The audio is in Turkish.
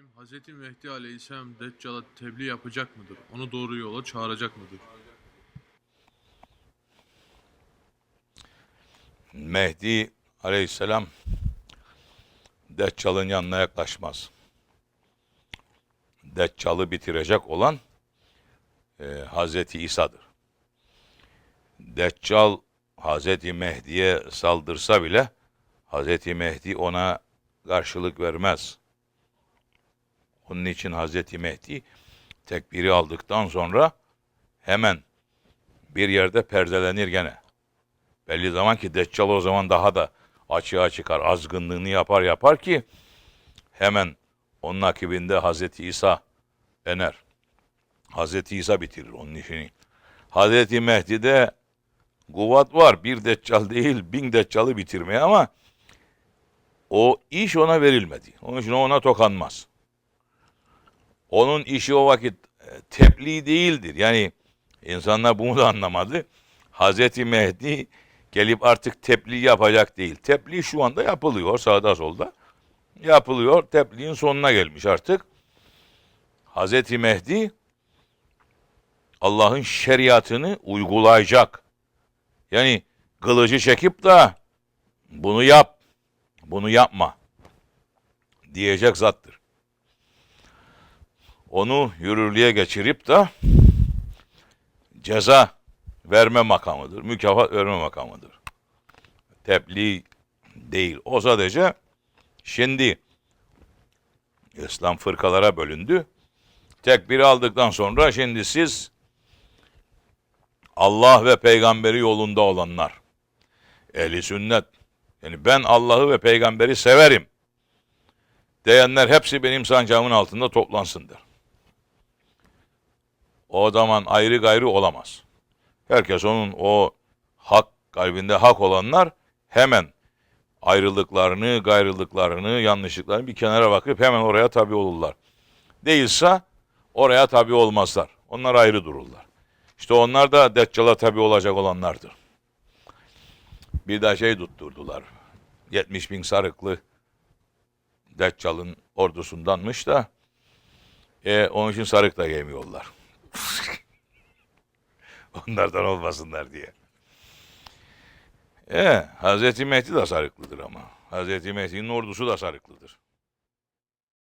benim Hz. Mehdi Aleyhisselam Deccal'a tebliğ yapacak mıdır? Onu doğru yola çağıracak mıdır? Mehdi aleyhisselam Deccal'ın yanına yaklaşmaz. Deccal'ı bitirecek olan e, Hazreti İsa'dır. Deccal Hazreti Mehdi'ye saldırsa bile Hazreti Mehdi ona karşılık vermez. Onun için Hazreti Mehdi tekbiri aldıktan sonra hemen bir yerde perdelenir gene. Belli zaman ki Deccal o zaman daha da açığa çıkar. Azgınlığını yapar yapar ki hemen onun akibinde Hazreti İsa ener. Hazreti İsa bitirir onun işini. Hazreti Mehdi'de kuvvet var. Bir Deccal değil bin Deccal'ı bitirmeye ama o iş ona verilmedi. Onun için ona tokanmaz. Onun işi o vakit e, tebliğ değildir. Yani insanlar bunu da anlamadı. Hazreti Mehdi gelip artık tebliğ yapacak değil. Tebliğ şu anda yapılıyor sağda solda. Yapılıyor. Tebliğin sonuna gelmiş artık. Hazreti Mehdi Allah'ın şeriatını uygulayacak. Yani kılıcı çekip de bunu yap, bunu yapma diyecek zattır. Onu yürürlüğe geçirip de ceza verme makamıdır, mükafat verme makamıdır. Tebliğ değil. O sadece şimdi İslam fırkalara bölündü. Tekbiri aldıktan sonra şimdi siz Allah ve peygamberi yolunda olanlar, ehli sünnet, yani ben Allah'ı ve peygamberi severim diyenler hepsi benim sancağımın altında toplansındır. O zaman ayrı gayrı olamaz. Herkes onun o hak kalbinde hak olanlar hemen ayrılıklarını, gayrılıklarını, yanlışlıklarını bir kenara bakıp hemen oraya tabi olurlar. Değilse oraya tabi olmazlar. Onlar ayrı dururlar. İşte onlar da Deccal'a tabi olacak olanlardır. Bir daha şey tutturdular. 70 bin sarıklı Deccal'ın ordusundanmış da e, onun için sarık da giymiyorlar. Onlardan olmasınlar diye. E, Hazreti Mehdi de sarıklıdır ama. Hazreti Mehdi'nin ordusu da sarıklıdır.